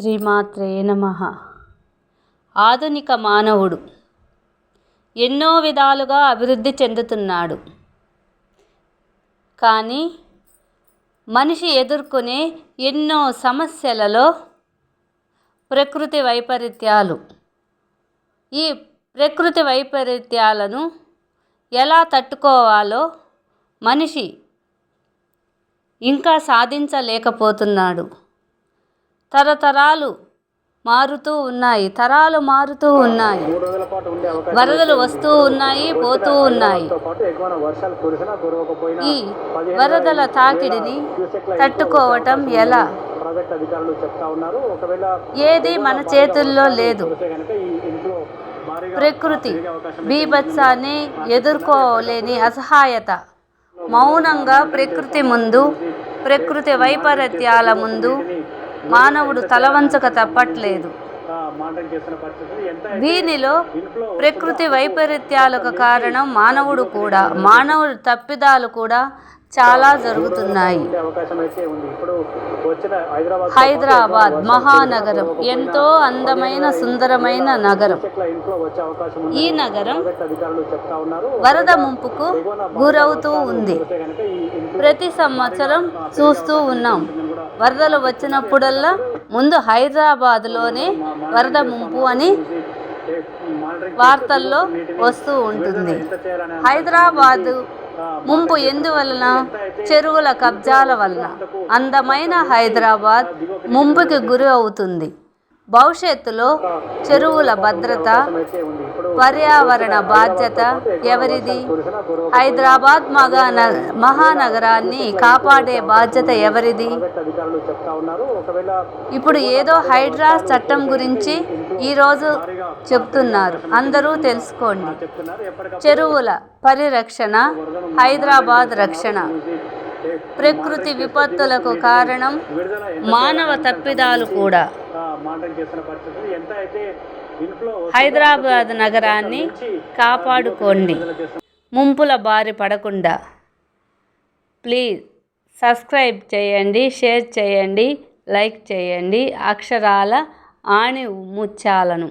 శ్రీమాత్రే నమ. ఆధునిక మానవుడు ఎన్నో విధాలుగా అభివృద్ధి చెందుతున్నాడు. కానీ మనిషి ఎదుర్కొనే ఎన్నో సమస్యలలో ప్రకృతి వైపరీత్యాలు. ఈ ప్రకృతి వైపరీత్యాలను ఎలా తట్టుకోవాలో మనిషి ఇంకా సాధించలేకపోతున్నాడు. తరతరాలు మారుతూ ఉన్నాయి. తరాలు మారుతూ ఉన్నాయి. వరదలు వస్తూ ఉన్నాయి పోతూ ఉన్నాయి. ఈ వరదల తాకిడిని తట్టుకోవటం ఎలా? ఏది మన చేతుల్లో లేదు. ప్రకృతి బీభత్సాన్ని ఎదుర్కోలేని అసహాయత. మౌనంగా ప్రకృతి ముందు ప్రకృతి వైపరీత్యాల ముందు మానవుడు తలవంచక తప్పట్లేదు. దీనిలో ప్రకృతి వైపరీత్యాలకు కారణం మానవుడు కూడా మానవుడు తప్పిదాలు కూడా చాలా జరుగుతున్నాయి. హైదరాబాద్ మహానగరం ఎంతో అందమైన సుందరమైన నగరం. ఈ నగరం వరద ముంపుకు గురవుతూ ఉంది. ప్రతి సంవత్సరం చూస్తూ ఉన్నాం. వరదలు వచ్చినప్పుడల్లా ముందు హైదరాబాద్లోనే వరద ముంపు అని వార్తల్లో వస్తూ ఉంటుంది. హైదరాబాదు ముంపు ఎందువలన? చెరువుల కబ్జాల వలన. అందమైన హైదరాబాద్ ముంపుకి గురి అవుతుంది. భవిష్యత్తులో చెరువుల భద్రత పర్యావరణ బాధ్యత ఎవరిది? హైదరాబాద్ మగా మహానగరాన్ని కాపాడే బాధ్యత ఎవరిది? ఇప్పుడు ఏదో హైడ్రా చట్టం గురించి ఈరోజు చెప్తున్నారు. అందరూ తెలుసుకోండి. చెరువుల పరిరక్షణ హైదరాబాద్ రక్షణ. ప్రకృతి విపత్తులకు కారణం మానవ తప్పిదాలు కూడా. హైదరాబాద్ నగరాన్ని కాపాడుకోండి. ముంపుల బారి పడకుండా. ప్లీజ్ సబ్స్క్రైబ్ చేయండి షేర్ చేయండి లైక్ చేయండి. అక్షరాల ఆని ముత్యాలను